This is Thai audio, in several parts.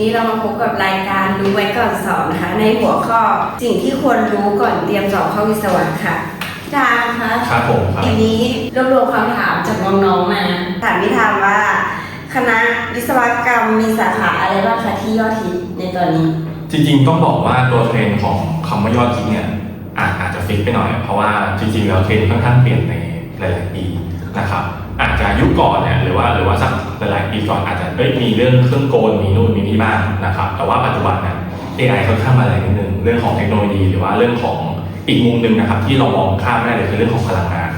นี้เรามาพบกับรายการรู้ไว้ก่อนสอบนะคะ ในหัวข้อสิ่งที่ควรรู้ก่อนเตรียมสอบเข้าวิศวะค่ะพี่ทามคะครับผมครับทีนี้รวบรวมคำถามจากน้องๆมาถามพี่ทามว่า คณะวิศวกรรมมีสาขาอะไรบ้างคะที่ยอดฮิตในตอนนี้ จริงๆต้องบอกว่าตัวเทรนด์ของคำว่ายอดฮิตเนี่ยอาจอาจจะฟิกไปหน่อย เพราะว่าจริงๆแล้วเทรนด์ค่อนข้างเปลี่ยนในหลายๆปีนะครับ อาจจะยุคก่อนเนี่ยหรือว่าหรือว่าสักหลายๆปีก่อนอาจจะเอ้ยมีเรื่องเครื่องโกนมีนู่นมีนี่บ้างนะครับ แต่ว่าปัจจุบันเนี่ย AI ค่อนข้างมาแรงนิดนึงเรื่องของเทคโนโลยีหรือว่าเรื่องของอีกมุมหนึ่งนะครับ ที่เรามองข้ามไม่ได้เลยคือเรื่องของพลังงาน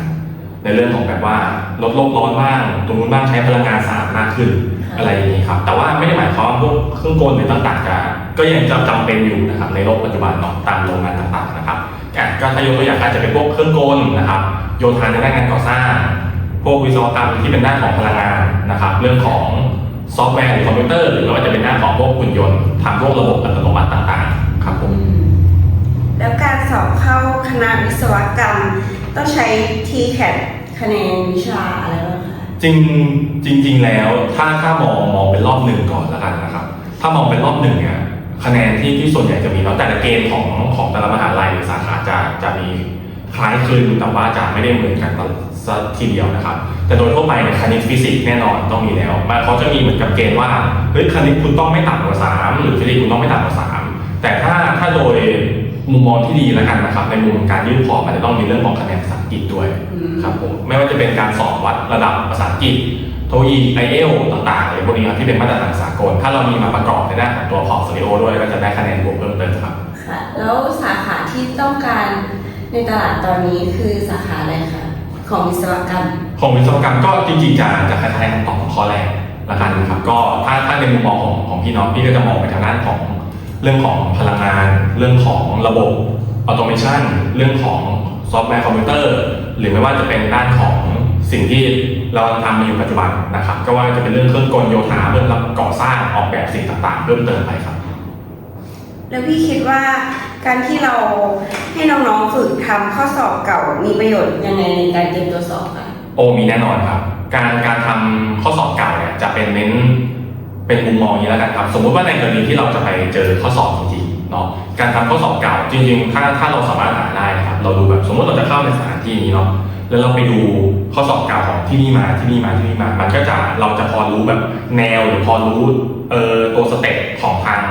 ในเรื่องของแบบว่าลดโลกร้อนบ้างตรงนู้นบ้างใช้พลังงานสะอาดมากขึ้นอะไรอย่างนี้ครับ แต่ว่าไม่ได้หมายความว่าพวกเครื่องกลหรือต่างๆจะก็ยังจะจำเป็นอยู่นะครับในโลกปัจจุบันเนาะตามโรงงานต่างๆนะครับก็ถ้ายกตัวอย่างอาจจะเป็นพวกเครื่องกลนะครับโยธาในด้านงานก่อสร้าง พวกวิศวกรรมที่เป็นด้านของพลังงานนะครับเรื่องของซอฟต์แวร์หรือคอมพิวเตอร์หรือว่าจะเป็นด้านของพวกหุ่นยนต์ทำพวกระบบอัตโนมัติต่างๆครับผมแล้วการสอบเข้าคณะวิศวกรรม ต้องใช้ TCAT คะแนนวิชาอะไรบ้างคะจริงจริง ๆ แล้วถ้าถ้ามองมองเป็นรอบหนึ่งก่อนแล้วกันนะครับ ถ้ามองเป็นรอบหนึ่งเนี่ยคะแนนที่ที่ส่วนใหญ่จะมีแล้วแต่ละเกณฑ์ของของแต่ละมหาลัยหรือสาขาจะจะมี คล้ายคลึงแต่ว่าจะไม่ได้เหมือนกันสักทีเดียวนะครับ แต่โดยทั่วไปเนี่ยคณิตฟิสิกส์แน่นอนต้องมีแล้วมาเขาจะมีเหมือนกับเกณฑ์ว่าเฮ้ยคณิตคุณต้องไม่ต่ำกว่าสามหรือฟิสิกส์คุณต้องไม่ต่ำกว่าสามแต่ถ้าถ้าโดยมุมมองที่ดีแล้วกันนะครับ ในมุมการยื่นพอร์ตมันจะต้องมีเรื่องของคะแนนภาษาอังกฤษด้วยอืมครับผมไม่ว่าจะเป็นการสอบวัดระดับภาษาอังกฤษโทอีไอเอลต่างๆอะไรพวกนี้ครับที่เป็นมาตรฐานสากล ถ้าเรามีมาประกอบในด้านของตัวพอร์ตโฟลิโอด้วยก็จะได้คะแนนบวกเพิ่มเติมครับค่ะแล้วสาขาที่ต้องการ ในตลาดตอนนี้คือสาขาอะไรคะของวิศวกรรม ของวิศวกรรมก็จริงๆจะจะคล้ายๆคำตอบของข้อแรกละกันครับก็ถ้าถ้าในมุมมองของของพี่น้องพี่ก็จะมองไปทางด้านของเรื่องของพลังงาน เรื่องของระบบออโตเมชันเรื่องของซอฟต์แวร์คอมพิวเตอร์ หรือไม่ว่าจะเป็นด้านของสิ่งที่เราทำมาอยู่ปัจจุบันนะครับ ก็ว่าจะเป็นเรื่องเครื่องกลโยธาเรื่องก่อสร้างออกแบบสิ่งต่างๆ เพิ่มเติมไปครับ แล้วพี่คิดว่าการที่เราให้น้องๆฝึกทำข้อสอบเก่ามีประโยชน์ยังไงในการเตรียมตัวสอบคะโอมีแน่นอนครับ การการทำข้อสอบเก่าเนี่ยจะเป็นเน้นเป็นมุมมองอย่างนี้แล้วกันครับ สมมุติว่าในกรณีที่เราจะไปเจอข้อสอบจริงๆเนาะการทำข้อสอบเก่าจริงๆ ถ้าถ้าเราสามารถหาได้นะครับ เราดูแบบสมมติเราจะเข้าในสถานที่นี้เนาะแล้วเราไปดูข้อสอบเก่าของที่นี่มาที่นี่มาที่นี่มา มันก็จะเราจะพอรู้แบบแนวหรือพอรู้เออตัวสเต็ปของทาง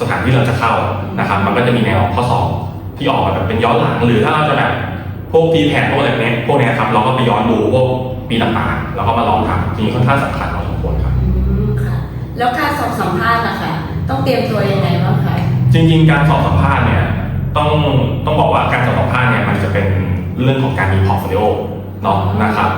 สถานที่เราจะเข้านะครับ มันก็จะมีแนวข้อสอบที่ออกมาแบบเป็นย้อนหลัง หรือถ้าเราจะแบบพวกทีแผนพวกอะไรเนี้ยพวกเนี้ยครับเราก็ไปย้อนดูพวกปีต่างๆแล้วก็มาลองทำทีนี้ค่อนข้างสำคัญพอสมควรครับอืมค่ะแล้วการสอบสัมภาษณ์นะคะต้องเตรียมตัวยังไงบ้างคะจริง ๆ การสอบสัมภาษณ์เนี่ยต้องต้องบอกว่าการสอบสัมภาษณ์เนี่ยมันจะเป็นเรื่องของการมีพอร์ตโฟลิโอเนาะนะครับ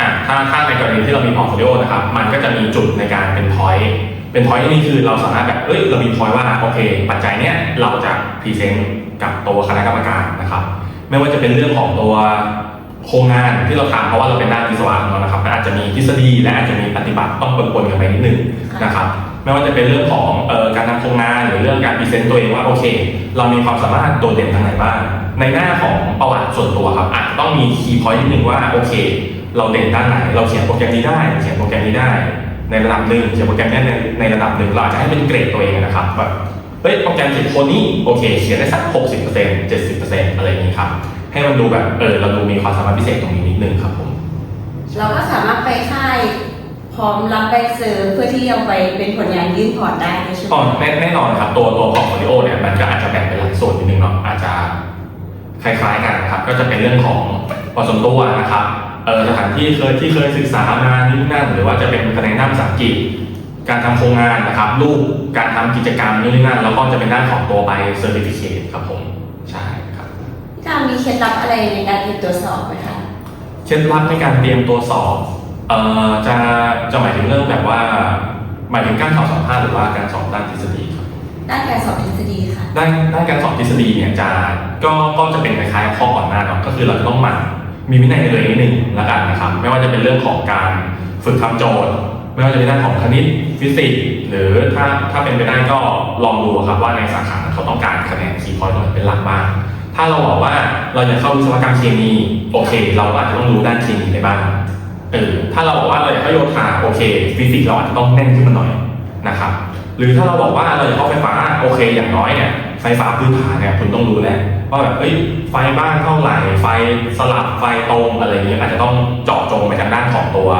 อะถ้าถ้าในกรณีที่เรามีพอร์ตโฟลิโอนะครับ มันก็จะมีจุดในการเป็นพอยต์ เป็นพอยต์ที่นี่คือเราสามารถแบบเอ้ยเรามีพอยต์ว่าโอเค ปัจจัยเนี้ยเราจะพรีเซนต์กับตัวคณะกรรมการนะครับ ไม่ว่าจะเป็นเรื่องของตัวโครงงานที่เราทำเพราะว่าเราเป็นด้านวิศวะเนอะนะครับมันอาจจะมีทฤษฎีและอาจจะมีปฏิบัติต้องปนๆกันไปนิดนึงนะครับไม่ว่าจะเป็นเรื่องของเออการทำโครงงานหรือเรื่องการพรีเซนต์ตัวเองว่าโอเค เรามีความสามารถโดดเด่นทางไหนบ้างในหน้าของประวัติส่วนตัวครับอาจจะต้องมีคีย์พอยต์นิดนึงว่าโอเค เราเด่นด้านไหน เราเขียนโปรแกรมนี้ได้เขียนโปรแกรมนี้ได้ ในระดับหนึ่งเขียนโปรแกรมนี้ในในระดับหนึ่งเราอาจจะให้เป็นเกรดตัวเองนะครับแบบเฮ้ยโปรแกรมเขียนโค้ดนี้โอเคเขียนได้สัก 60% 70%อะไรอย่างนี้ครับให้มันดูแบบเออเราดูมีความสามารถพิเศษตรงนี้นิดนึงครับผมเราก็สามารถไปค่ายพร้อมรับใบเซอร์เพื่อที่จะไปเป็นผลงานยื่นพอร์ตได้ด้วยใช่ไหมอ๋อแน่แน่นอนครับตัวตัวพอร์ตโฟลิโอเนี่ยมันก็อาจจะแบ่งเป็นหลายส่วนนิดนึงเนาะอาจจะคล้ายๆกันนะครับก็จะเป็นเรื่องของพอสมตัวนะครับเออ สถานที่เคยที่เคยศึกษามานี่นั่นหรือว่าจะเป็นคะแนนด้านภาษาอังกฤษการทำโครงงานนะครับรูปการทำกิจกรรมนี่นั่นแล้วก็จะเป็นด้านของตัวใบเซอร์ติฟิเคตครับผมใช่ครับพี่การมีเคล็ดลับอะไรในการเตรียมตัวสอบไหมคะเคล็ดลับในการเตรียมตัวสอบเอ่อจะจะหมายถึงเรื่องแบบว่าหมายถึงการสอบสัมภาษณ์หรือว่าการสอบด้านทฤษฎีครับด้านการสอบทฤษฎีค่ะด้านด้านการสอบทฤษฎีเนี่ยจะก็ก็จะเป็นคล้ายๆข้อก่อนหน้าเนาะก็คือเราจะต้องหมั่น มีวินัยในตัวเองนิดหนึ่งละกันนะครับ ไม่ว่าจะเป็นเรื่องของการฝึกทำโจทย์ ไม่ว่าจะเป็นด้านของคณิตฟิสิกส์หรือถ้าถ้าเป็นไปได้ก็ลองดูครับว่าในสาขาเขาต้องการคะแนนคีย์พอยต์เป็นหลักบ้างถ้าเราบอกว่าเราอยากเข้าวิศวกรรมเคมีโอเค เราก็อาจจะต้องรู้ด้านเคมีได้บ้างเออถ้าเราบอกว่าเราอยากเข้าโยธาโอเคฟิสิกส์เราอาจจะต้องแน่นขึ้นมาหน่อยนะครับหรือถ้าเราบอกว่าเราจะเข้าไฟฟ้าโอเคอย่างน้อยเนี่ย ไฟฟ้าพื้นฐานเนี่ยคุณต้องรู้แหละว่าแบบเอ้ยไฟบ้านเท่าไหร่ ไฟสลับไฟตรงอะไรอย่างเงี้ยอาจจะต้องเจาะจงไปทางด้านของตัว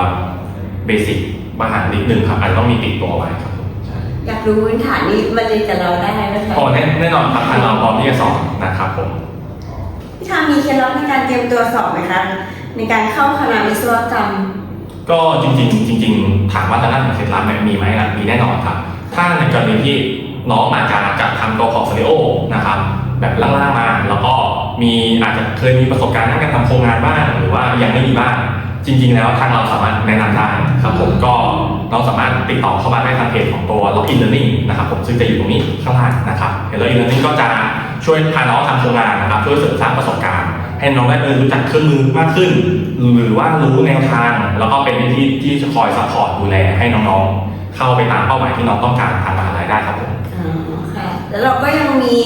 เบสิกบ้านนิดนึงครับอาจจะต้องมีติดตัวไว้ครับใช่อยากรู้พื้นฐานนี้มาเรียนกับเราได้ไหมคะโอ้แน่แน่นอนครับทางเราพร้อมที่จะสอนนะครับผมพี่ทามีเคล็ดลับในการเตรียมตัวสอบไหมคะในการเข้าคณะวิศวกรรม ก็จริง ๆ จริง ๆ ถามว่าทางด้านของเคล็ดลับเนี่ยมีไหมล่ะมีแน่นอนครับ ถ้าในกรณีที่ น้องอาจจะจัดทำตัวพอร์ตโฟลิโอนะครับแบบล่างๆมา แล้วก็มีอาจจะเคยมีประสบการณ์ด้านการทำโครงงานบ้างหรือว่ายังไม่มีบ้างจริง ๆ แล้วทางเราสามารถแนะนำได้ครับผมก็เราสามารถติดต่อเข้ามาได้ทางเพจของตัว Login Learning นะครับผมซึ่งจะอยู่ตรงนี้ข้างล่างนะครับเดี๋ยว Login Learning ก็จะช่วยพาน้องทำโครงงานนะครับช่วยเสริมสร้างประสบการณ์ ให้น้องได้เรียนรู้จักเครื่องมือมากขึ้น หรือว่ารู้แนวทาง แล้วก็เป็นที่ที่จะคอยซัพพอร์ตดูแลให้น้องๆ เข้าไปตามเป้าหมายที่น้องต้องการทางมหาลัยได้ครับผม แล้วเราก็ยังมี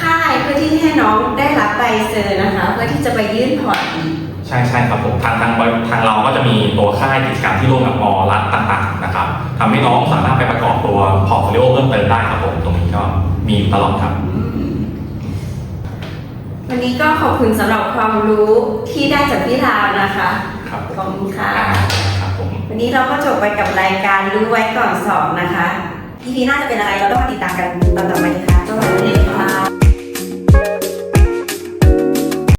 ค่ายเพื่อที่ให้น้องได้รับใบเซอร์นะคะ เพื่อที่จะไปยื่นพอร์ตอีก ใช่ใช่ครับผมทางทางทางเราก็จะมีตัวค่ายกิจกรรมที่ร่วมกับมอรัฐต่างๆนะครับทำให้น้องสามารถไปประกอบตัวพอร์ตโฟลิโอเพิ่มเติมได้ครับผมตรงนี้ก็มีอยู่ตลอดครับ วันนี้ก็ขอบคุณสำหรับความรู้ที่ได้จากพี่ทาวนะคะ ครับผมขอบคุณค่ะ อ่าครับผม วันนี้เราก็จบไปกับรายการรู้ไว้ก่อนสอบนะคะ EP หน่าจะเป็นอะไรเราต้องมาติดตามกันตอนต่อไปค่ะสวัสดีค่ะ